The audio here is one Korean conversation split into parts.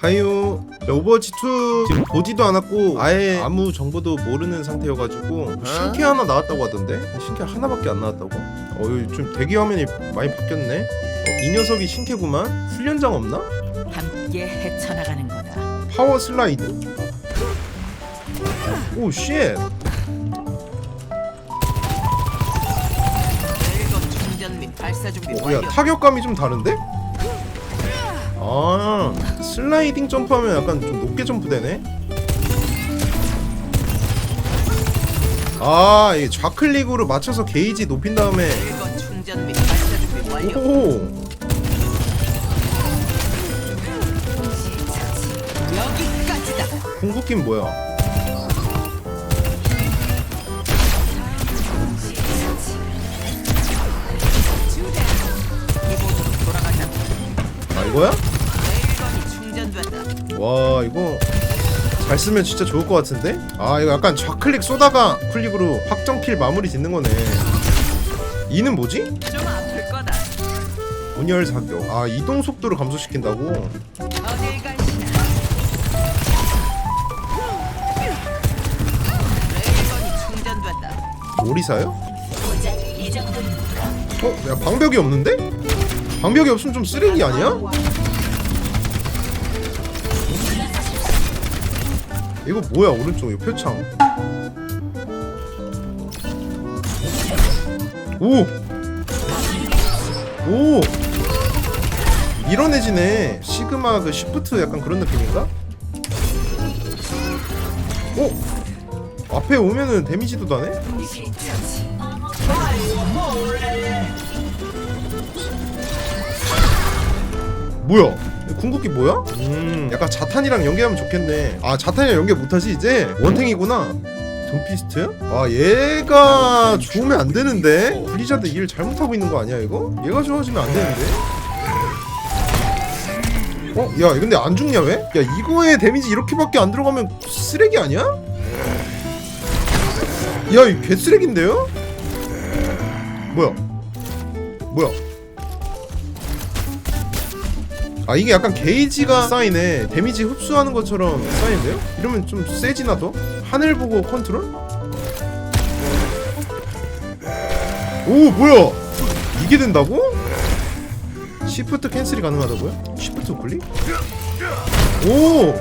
하유 자, 오버워치 2 지금 보지도 않았고 아예 아무 정보도 모르는 상태여가지고 신캐 하나 나왔다고 하던데? 신캐 하나밖에 안 나왔다고? 어이 좀 대기 화면이 많이 바뀌었네. 어, 이 녀석이 신캐구만. 훈련장 없나? 함께 헤쳐나가는 거다. 파워 슬라이드. 오쉣. 일곱 충전 및 발사 준비 어, 야 타격감이 좀 다른데? 아 슬라이딩 점프하면 약간 좀 높게 점프되네 아 이게 좌클릭으로 맞춰서 게이지 높인 다음에 여기까지다. 궁극기는 뭐야. 아 이거야? 와 이거 잘 쓰면 진짜 좋을 것 같은데? 아 이거 약간 좌클릭 쏘다가 클릭으로 확정킬 마무리 짓는 거네 이는 뭐지? 좀 아플 거다. 온열 사격 아 이동 속도를 감소시킨다고? 오리사요? 어? 야 방벽이 없는데? 방벽이 없으면 좀 쓰레기 아니야? 이거 뭐야 오른쪽 이 표창 오! 오! 밀어내지네 시그마 그 시프트 약간 그런 느낌인가? 오! 앞에 오면은 데미지도 나네? 뭐야? 궁극기 뭐야? 음, 약간 자탄이랑 연계하면 좋겠네. 아, 자탄이랑 연계 못하지 이제? 원탱이구나. 돈피스트? 아, 얘가 좋으면 안 되는데? 블리자드 일 잘못하고 있는 거 아니야 이거? 얘가 좋아지면 안 되는데? 어? 야, 근데 안 죽냐 왜? 야, 이거에 데미지 이렇게밖에 안 들어가면 쓰레기 아니야? 야, 이 개쓰레기인데요? 뭐야? 뭐야? 아 이게 약간 게이지가 쌓이네 데미지 흡수하는 것처럼 쌓이는데요? 이러면 좀 세지나 더? 하늘 보고 컨트롤? 오 뭐야 이게 된다고? 시프트 캔슬이 가능하다고요? 시프트 클릭? 오!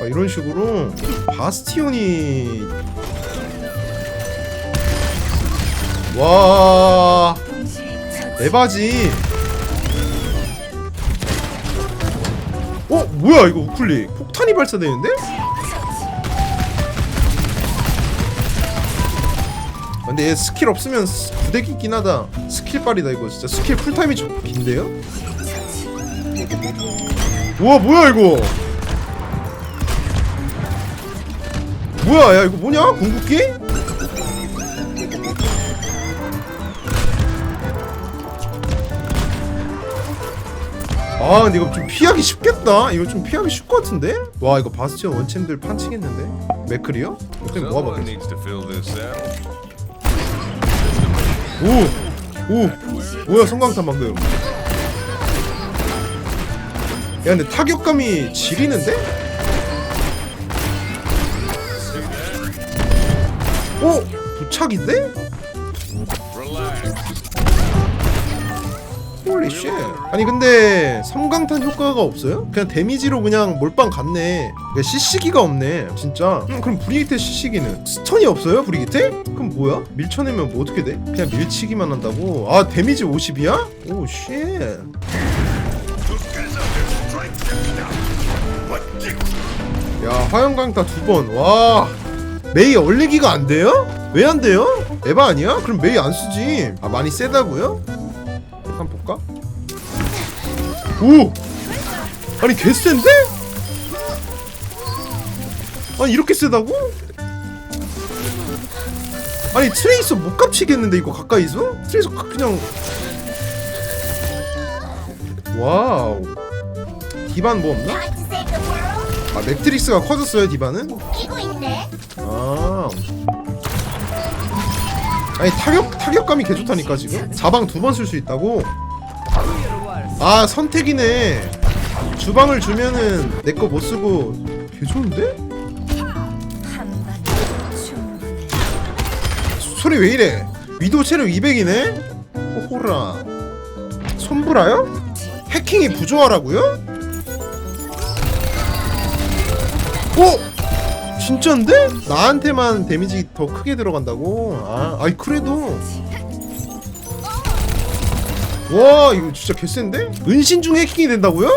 아 이런 식으로 바스티온이 와. 에바지. 어 뭐야 이거 우클릭. 폭탄이 발사되는데? 근데 얘 스킬 없으면 스- 부대기 있긴 하다. 스킬 빨이다 이거 진짜. 스킬 풀타임이 좀 긴데요? 우와 뭐야 이거? 뭐야 야 이거 뭐냐? 궁극기? 아 근데 이거 좀 피하기 쉽겠다 이거 좀 피하기 쉽것 같은데? 와 이거 바스티온 원챔들 판치겠는데? 맥클이요? fill this out. 오! 오! 뭐야 성광탄 방금 야 근데 타격감이 지리는데? 오! 부착인데? 홀리 쉣 아니 근데 섬광탄 효과가 없어요? 그냥 데미지로 그냥 몰빵 갔네 그러니까 CC기가 없네 진짜 음, 그럼 브리기테 CC기는 스턴이 없어요 브리기테? 그럼 뭐야? 밀쳐내면 뭐 어떻게 돼? 그냥 밀치기만 한다고? 아 데미지 50이야? 오쉣 야 화염강타 두 번 와 메이 얼리기가 안 돼요? 왜 안 돼요? 에바 아니야? 그럼 메이 안 쓰지 아 많이 세다고요? 한번 볼까? 오! 아니 개센데? 아니 이렇게 세다고? 아니 트레이서 못 깝치겠는데 이거 가까이서? 트레이서 가- 그냥 와우 디반 뭐 없나? 아 매트릭스가 커졌어요 디반은? 아 아니 타격 타격감이 개 좋다니까 지금? 자방 두 번 쓸 수 있다고? 아 선택이네. 주방을 주면은 내 거 못 쓰고 개 좋은데? 소리 왜 이래? 위도 체력 200이네? 호호라. 손브라요? 해킹이 부조하라고요? 오 진짜인데 나한테만 데미지 더 크게 들어간다고 아 아이 그래도 와 이거 진짜 개센데? 은신 중 해킹이 된다고요?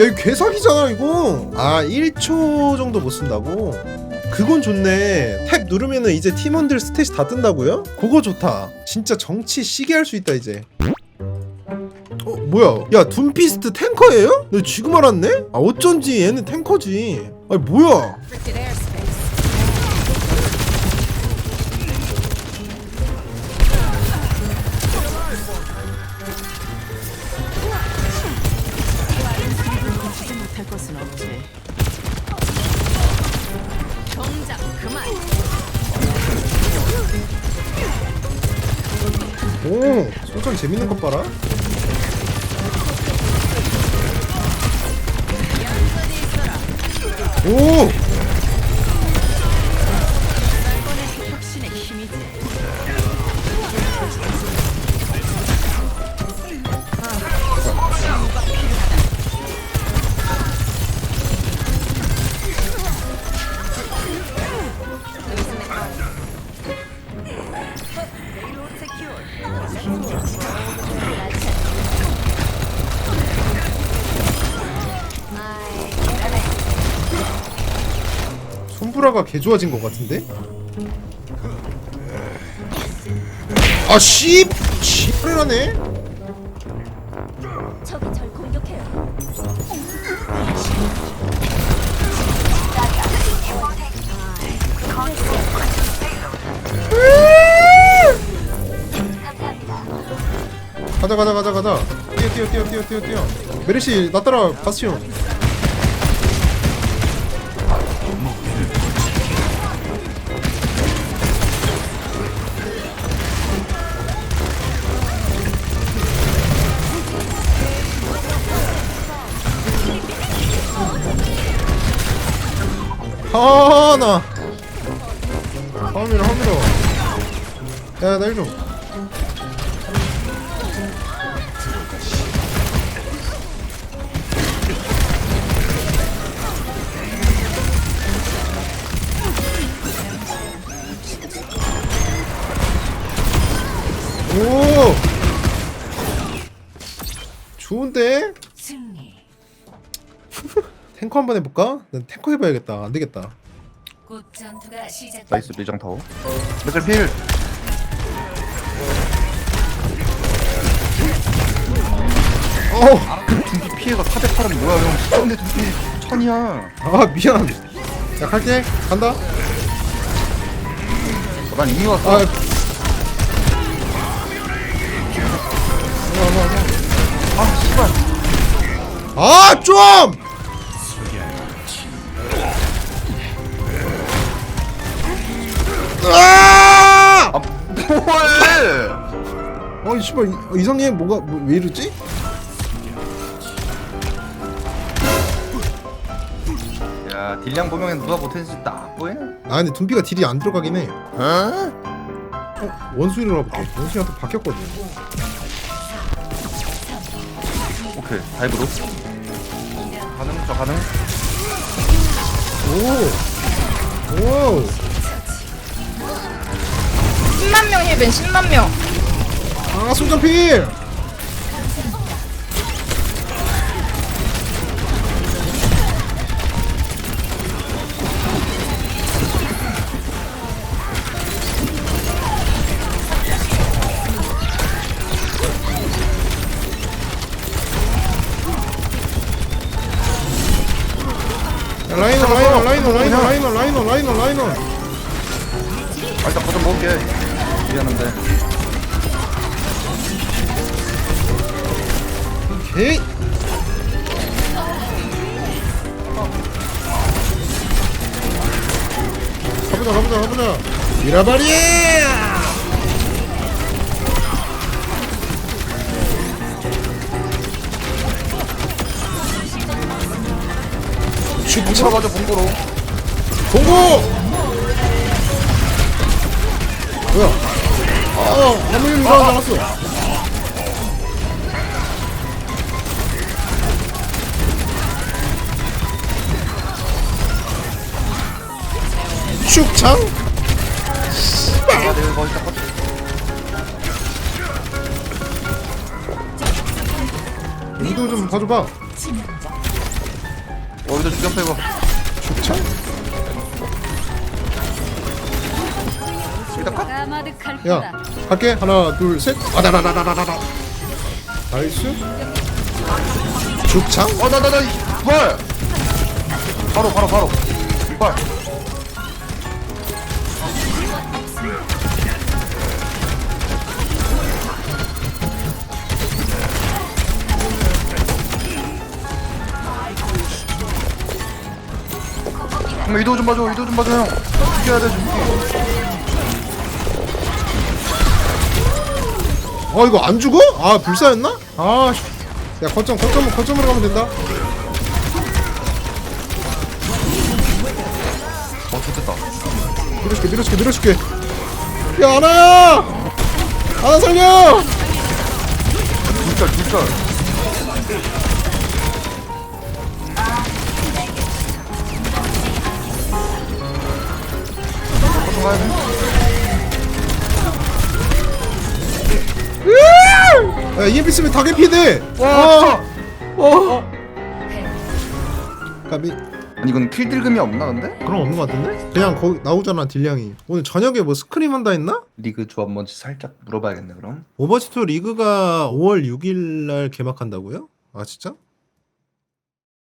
야 이거 개사기잖아 이거 아 1초 정도 못 쓴다고? 그건 좋네 탭 누르면은 이제 팀원들 스탯이 다 뜬다고요? 그거 좋다 진짜 정치 시계 할 수 있다 이제 어 뭐야 야 둠피스트 탱커예요? 너 지금 알았네? 아 어쩐지 얘는 탱커지 아니 뭐야. 오 소장 재밌는 것 봐라 오 손브라가 개 좋아진 것 같은데? 아 씨! 씨발 하네 적이 절 공격해요. 가자 가자 가자 가자 뛰어 뛰어 뛰어 뛰어 뛰어 뛰어 메르시 나 따라 바스티 온 하나. 화밀어 화밀어 야나 일좀. 오! 좋은데. 탱커 한번 해볼까? 난 탱커 해봐야겠다. 안 되겠다. 나이스 밀장 타워. 매점 필! 어우! 둠피 피해가 408은 뭐야 형? 수정대 둠피 천이야. 아 미안. 야 갈게. 간다. 난 이미 왔어. 아. 아 씨발. 아, 좀! 뭐해 아니, 씨발, 이- 이상해. 뭐가, 뭐, 왜 이러지? 야 딜량 보면 누가 못했는지 딱 보이네 아, 근데 둠피가 딜이 안 들어가긴 해. 어? 어, 원수이로 가볼게. 원수이한테 바뀌었거든. 오케이 다이브로 가능 저 가능 오! 오! 10만 명 힐벤 10만 명 아, 손전필! 야, 라이너, 라이너, 라이너, 라이너, 라이너, 라이너, 라이너, 라이너. 아 일단 거좀 먹을게 미안한데. 오케이. 가보자, 가보자, 가보자. 밀어버려 봉고로 가자 봉고로. 공고! 뭐야 아 한명이 일어나지 않았어 축창? 아 내가 거기 좀 봐줘봐. 어디다 죽였어 이거 축창 컷 까마득할 야 갈게. 하나 둘셋. 아다다다다다다 나이스. 죽창? 어나나나 헐 바로 바로 바로. 헐형 위도 좀 봐줘. 위도 좀 봐줘 형. 죽여야 돼 죽기 아 이거 안 죽어? 아 불사였나? 아 씨. 야 거점 거점 거점으로 가면 된다 어 좋겠다 밀어줄게 밀어줄게 밀어줄게 야 아나야 아나 살려 둘절 둘절 야 EMP 쓰면 다 개피돼 와, 어 가비 아니 이건 필들금이 없나 근데? 그럼 없는 거 같은데? 그냥 거기 나오잖아 딜량이 오늘 저녁에 뭐 스크림 한다 했나? 리그 조합 뭔지 살짝 물어봐야겠네 그럼 오버워치2 리그가 5월 6일 날 개막한다고요? 아 진짜?